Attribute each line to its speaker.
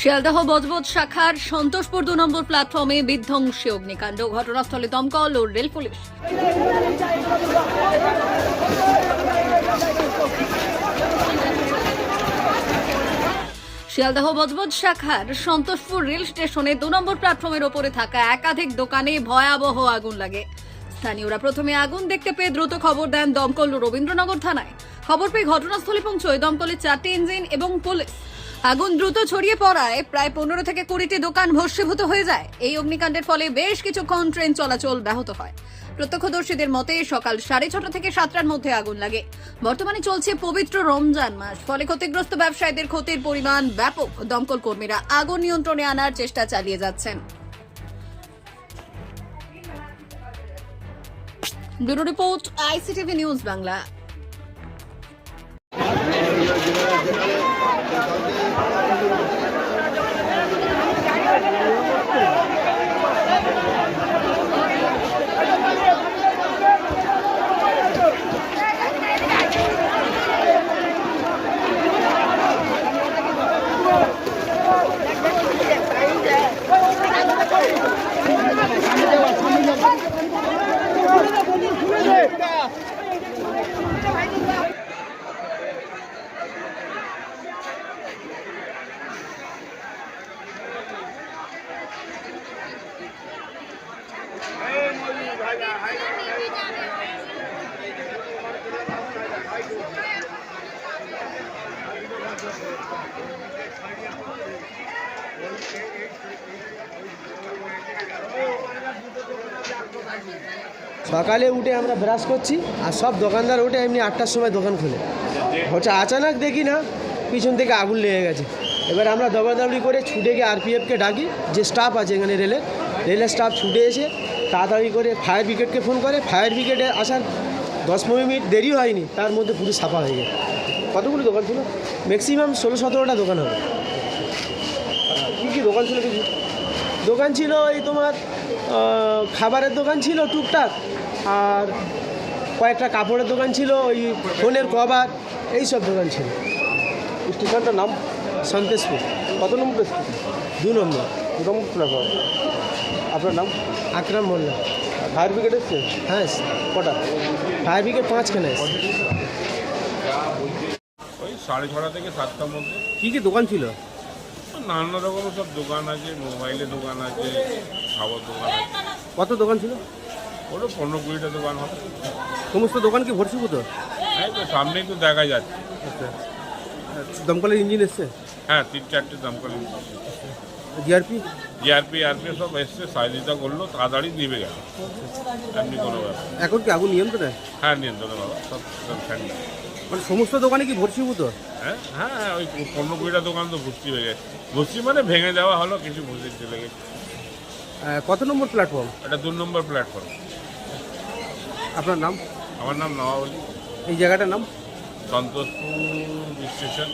Speaker 1: শিয়ালদহ বজবজ শাখার সন্তোষপুর দু নম্বর প্ল্যাটফর্মে বিধ্বংসী অগ্নিকাণ্ড। ঘটনাস্থলে দমকল ও রেল পুলিশ। শিয়ালদহ বজবজ শাখার সন্তোষপুর রেল স্টেশনে দু নম্বর প্ল্যাটফর্মের ওপরে থাকা একাধিক দোকানে ভয়াবহ আগুন লাগে। স্থানীয়রা প্রথমে আগুন দেখতে পেয়ে দ্রুত খবর দেন দমকল ও রবীন্দ্রনগর থানায়। খবর পেয়ে ঘটনাস্থলে পৌঁছয় দমকলের চারটি ইঞ্জিন এবং পুলিশ। আগুন দ্রুত ছড়িয়ে পড়ায় প্রায় পনেরো থেকে কুড়িটি দোকান ভস্মীভূত হয়ে যায়। এই অগ্নিকাণ্ডের ফলে বেশ কিছুক্ষণ ট্রেন চলাচল ব্যাহত হয়। প্রত্যক্ষদর্শীদের মতে সকাল সাড়ে ছটা থেকে সাতটার মধ্যে আগুন লাগে। বর্তমানে চলছে পবিত্র রমজান মাস। ফলে ক্ষতিগ্রস্ত ব্যবসায়ীদের ক্ষতির পরিমাণ ব্যাপক, দমকল কর্মীরা আগুন নিয়ন্ত্রণে আনার চেষ্টা চালিয়ে যাচ্ছেন। Bureau report, ICTV news Bangla.
Speaker 2: সকালে উঠে আমরা ব্রাশ করছি আর সব দোকানদার উঠে এমনি আটটার সময় দোকান খুলে। হচ্ছে আচানক দেখি না, পিছন থেকে আগুন লেগে গেছে। এবার আমরা দৌড়াদৌড়ি করে ছুটে গিয়ে আরপিএফকে ডাকি, যে স্টাফ আছে এখানে রেলের রেলের স্টাফ ছুটে এসে তাড়াতাড়ি করে ফায়ার ব্রিগেডকে ফোন করে। ফায়ার ব্রিগেডে আসার দশ পনেরো মিনিট দেরি হয়নি তার মধ্যে পুরো সাফা হয়ে গেছে। কতগুলো দোকান ছিল? ম্যাক্সিমাম ষোলো সতেরোটা দোকান হবে। কী কী দোকান ছিল কিছু? দোকান ছিল এই তোমার খাবারের দোকান ছিল টুকটাক আর কয়েকটা কাপড়ের দোকান ছিল ওই ফোনের কভার এই সব দোকান ছিল।
Speaker 3: স্টেশনটার নাম?
Speaker 2: সন্তেশপুর।
Speaker 3: কত নম্বর স্টেশন?
Speaker 2: দু নম্বর।
Speaker 3: নম্বর আপনার নাম?
Speaker 2: আকরাম মোল্লা।
Speaker 3: ফায়ার ব্রিগেড এসছে?
Speaker 2: হ্যাঁ
Speaker 3: কটা?
Speaker 2: ফায়ার ব্রিগেড পাঁচখানে এসছে।
Speaker 4: ওই সাড়ে ছটা থেকে সাতটার মধ্যে।
Speaker 3: কী কী দোকান ছিল?
Speaker 4: নানা রকমের সব দোকান আছে মোবাইলের দোকান আছে খাবার দোকান আছে।
Speaker 2: কত দোকান ছিল?
Speaker 4: ওটা পনেরো কুড়িটা দোকান হবে।
Speaker 2: সমস্ত দোকান কি ভর্তিভূত
Speaker 4: এই তো সামনেই তো দেখা যাচ্ছে।
Speaker 2: দমকলের ইঞ্জিন এসছে?
Speaker 4: হ্যাঁ তিন চারটে দমকল
Speaker 2: জিআরপি?
Speaker 4: জিআরপি আরপি সব এসছে সহযোগিতা করল তাড়াতাড়ি নিভে গেল এমনি কোনো ব্যাপার।
Speaker 2: এখন কি আগুন নিয়ন্ত্রণে?
Speaker 4: হ্যাঁ নিয়ন্ত্রণে বাবা সব ঠান্ডা
Speaker 2: মানে সমস্ত দোকানে কি ভর্তিভূত
Speaker 4: হ্যাঁ হ্যাঁ হ্যাঁ ওই পনেরো কুড়িটা দোকান তো ভর্তি হয়ে গেছে। ভর্তি মানে ভেঙে দেওয়া হলো কিছু ভর্তি চলে গেছে।
Speaker 2: কত নম্বর প্ল্যাটফর্ম
Speaker 4: এটা দু নম্বর প্ল্যাটফর্ম
Speaker 2: আপনার নাম?
Speaker 4: আমার নাম নওয়াবলী
Speaker 2: এই জায়গাটার নাম?
Speaker 4: সন্তোষপুর স্টেশন।